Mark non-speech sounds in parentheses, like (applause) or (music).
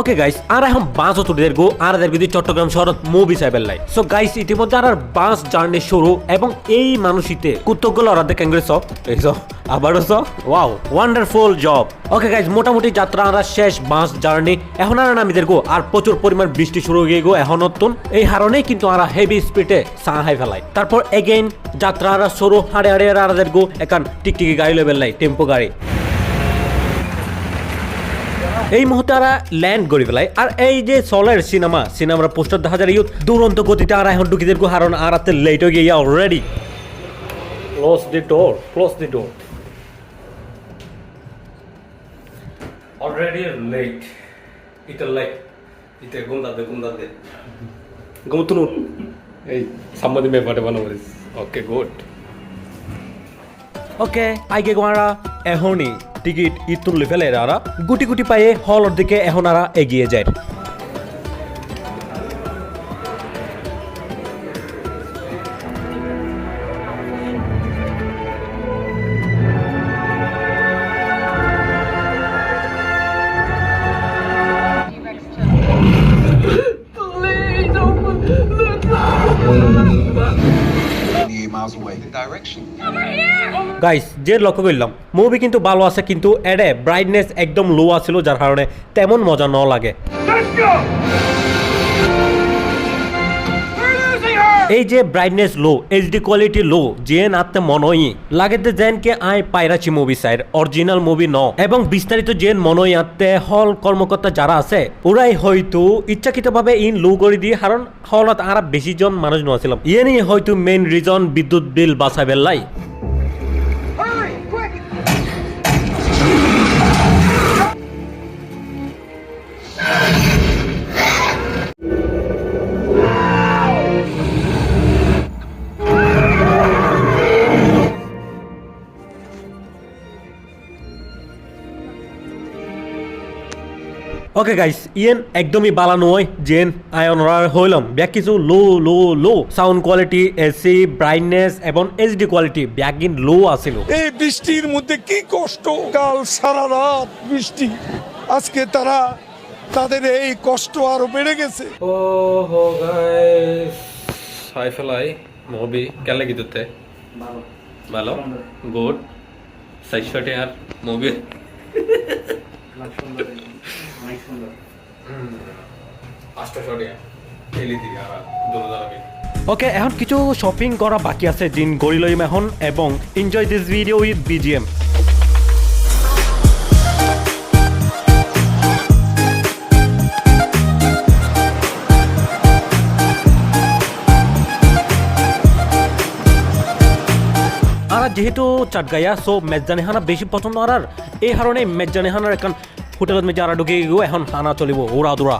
Okay guys আর এখন বাস তুলিদের গো, আর দের গদি চট্টগ্রাম শহর মুভি সাইবেল লাই সো গাইস ইতিমধ্যে আর বাস জার্নি শুরু, এবং এই মানুষিতে দেখেন সব এই সব আবারও সব wow wonderful job okay guys মোটামুটি যাত্রা আর শেষ বাস জার্নি এখন আর নামিদের গো, আর প্রচুর পরিমাণ বৃষ্টি শুরু হয়ে গো, এখন নতুন। এই হারণেই কিন্তু আর হেভি স্পিডে সাহাই ফেলাই তারপর এগেইন যাত্রা আর শুরু, হাড়ে হাড়ে আর গো, একান টিকটিকি গাড়ি লেভেল লাই টেম্পো গাড়ি। এই মুহূর্তে আর ল্যান্ড করে ফেলাই আর এই যে সলের সিনেমা সিনেমার পোস্টার দেখা যায় ইউথ দুরন্ত গতিতে আর এখন ঢুকিদের গো হারণ আর আতে লেট হয়ে গিয়ে already close the door close the door already late ইতে গুন্দা দে গুন্দা দে। গমতুন এই সম্বন্ধে মে বাটে বানো ওকে গুড ওকে আইগে গোয়ারা এখনই টিকিট ই তুললে ফেলে এরা গুটি গুটি পায়ে হলর দিকে এখন আরা এগিয়ে যায় Twenty-eight miles away. The direction. Guys যে লক্ষ্য করলাম মুভি কিন্তু ভালো আছে, কিন্তু এডে ব্রাইটনেস একদম লো আছিল, যার কারণে তেমন মজা ন লাগে। এই যে brightness low HD quality low যে নাতে মনই লাগে যে যেন কে আই পাইরাছি মুভি সাইড অরিজিনাল মুভি ন এবং বিস্তারিত যেন মনই আতে হল কর্মকর্তা যারা আছে, ওরাই হয়তো ইচ্ছাকৃতভাবে ইন লো করে দিয়ে, কারণ হলত আর বেশি জন মানুষ নছিলাম ইয়ে নিয়ে হয়তো মেইন রিজন বিদ্যুৎ বিল বাঁচাবে ওকে গাইস ইয়েন একদমই বালা নয় জেন আয়ন হইলাম। ব্যাক কিছু low low low sound quality AC brightness এবং HD quality back in low আছিল। এই বৃষ্টির মধ্যে কি কষ্ট? কাল সারা রাত বৃষ্টি। আজকে তারা তাদের এই কষ্ট আরও বেড়ে গেছে। ও হো গাইস হাই ফেলাই মুভি কেন লাগি তোতে? ভালো। ভালো? গুড সাইশটে আর মুভি? (laughs) ওকে এখন কিছু শপিং করা বাকি আছে দিন গড়ি লইম এখন এবং enjoy this video with BGM যেহেতু চাটগাইয়া সো মেজানে হানা বেশি পছন্দ আর এই কারণে মেজানে হানার এখন হোটেলত মেজে আর ঢুকে গিয়েও এখন হানা চলিব ওরা দৌড়া